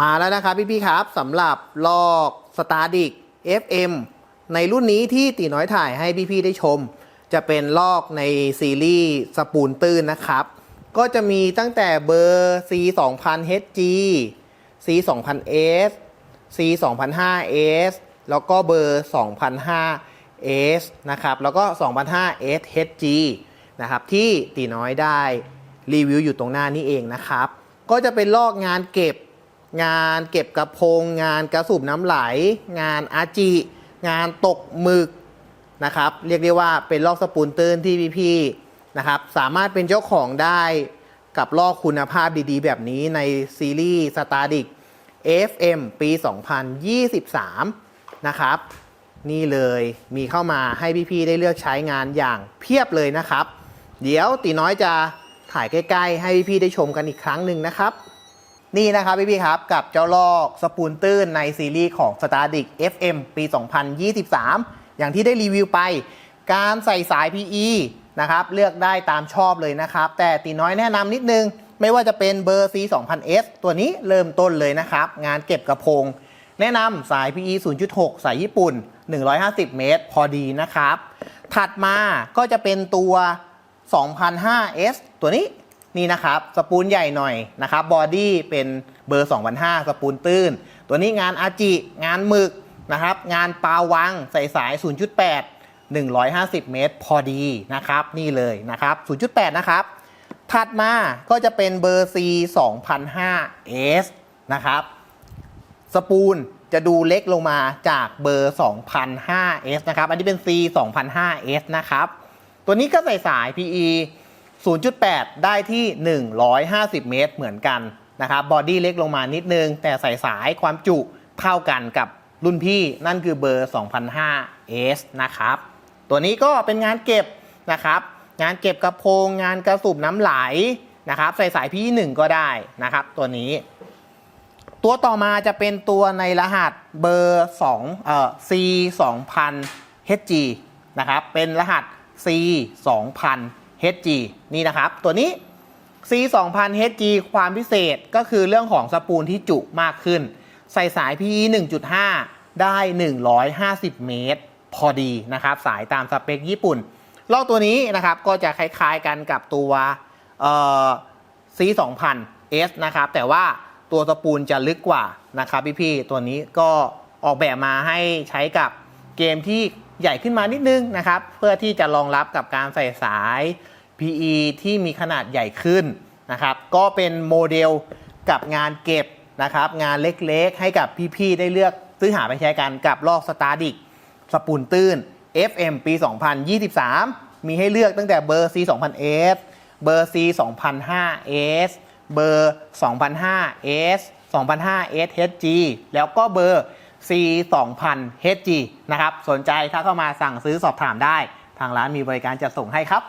มาแล้วนะครับพี่ๆครับสำหรับลอกสตาร์ดิก FM ในรุ่นนี้ที่ตีน้อยถ่ายให้พี่ๆได้ชม จะเป็นลอกในซีรีส์สปูนตื้นนะครับ ก็จะมีตั้งแต่เบอร์ C 2 0 0 HG C 2 0 0 S C 2 0 0 S แล้วก็เบอร์2005 S นะครับแล้วก็2005 S HG นะครับที่ตีน้อยได้รีวิวอยู่ตรงหน้านี้เองนะครับ ก็จะเป็นลอกงานเก็บ งานเก็บกระพง งานกระสูบน้ำไหล งานอาจิ งานตกหมึกนะครับ เรียกได้ว่าเป็นลอกสปูนตื้นที่พี่ๆนะครับ สามารถเป็นเจ้าของได้กับลอกคุณภาพดีๆ แบบนี้ในซีรีส์ s t a r d i c FM ปี 2023 นะครับ นี่เลยมีเข้ามาให้พี่ๆได้เลือกใช้งานอย่างเพียบเลยนะครับ เดี๋ยวตีน้อยจะถ่ายใกล้ ๆ ให้พี่ๆได้ชมกันอีกครั้งหนึ่งนะครับ นี่นะครับพี่ๆครับ กับเจ้าลอกสปูนตื้นในซีรีส์ของ s t a r d i c FM ปี 2023 อย่างที่ได้รีวิวไป การใส่สาย PE นะครับเลือกได้ตามชอบเลยนะครับ แต่ตีน้อยแนะนำนิดนึง ไม่ว่าจะเป็นเบอร์ C 2 0 0 S ตัวนี้เริ่มต้นเลยนะครับ งานเก็บกระพง แนะนำสาย PE 0.6 สายญี่ปุ่น 150 เมตร พอดีนะครับ ถัดมาก็จะเป็นตัว 2005S ตัวนี้ นี่นะครับสปูนใหญ่หน่อยนะครับบอดี้เป็นเบอร์ 2005 สปูนตื้น ตัวนี้งานอาจิงานหมึกนะครับงานปาวังใส่สาย 0.8 150 เมตรพอดีนะครับ นี่เลยนะครับ 0.8 นะครับ ถัดมาก็จะเป็นเบอร์ C 2005S นะครับ สปูนจะดูเล็กลงมาจากเบอร์ 2005S นะครับ อันนี้เป็น C 2005S นะครับ ตัวนี้ก็ใส่สาย PE 0.8 ได้ที่ 150 เมตรเหมือนกันนะครับบอดี้เล็กลงมานิดนึง แต่ใส่สายความจุเท่ากันกับรุ่นพี่นั่นคือเบอร์ 2005S นะครับ ตัวนี้ก็เป็นงานเก็บนะครับ งานเก็บกระโพง งานกระสูบน้ำไหลนะครับใส่สายพี่หนึ่งก็ได้นะครับ ตัวนี้ ตัวต่อมาจะเป็นตัวในรหัสเบอร์2เอ่อ C 2000 HG นะครับ เป็นรหัส C 2000 HG นี่นะครับ ตัวนี้ C 2000 HG ความพิเศษก็คือเรื่องของสปูลที่จุมากขึ้น ใส่สาย PE 1.5 ได้ 150 เมตร พอดีนะครับ สายตามสเปคญี่ปุ่นลอกตัวนี้นะครับก็จะคล้ายๆกันกับตัวเอ่อ C 2000 S นะครับ แต่ว่าตัวสปูลจะลึกกว่านะครับพี่ๆตัวนี้ก็ออกแบบมาให้ใช้กับเกมที่ ใหญ่ขึ้นมานิดนึงนะครับ เพื่อที่จะรองรับกับการใส่สาย PE ที่มีขนาดใหญ่ขึ้นนะครับ ก็เป็นโมเดลกับงานเก็บนะครับ งานเล็กๆ ให้กับพี่ๆ ได้เลือกซื้อหาไปใช้กันกับลอกสตาร์ดิกสปูนตื้น FM ปี 2023 มีให้เลือกตั้งแต่เบอร์ C 2000S เบอร์ C 2005S เบอร์ 2005S 2005S HG แล้วก็เบอร์ C 2000 HG นะครับ สนใจถ้าเข้ามาสั่งซื้อสอบถามได้ ทางร้านมีบริการจัดส่งให้ครับ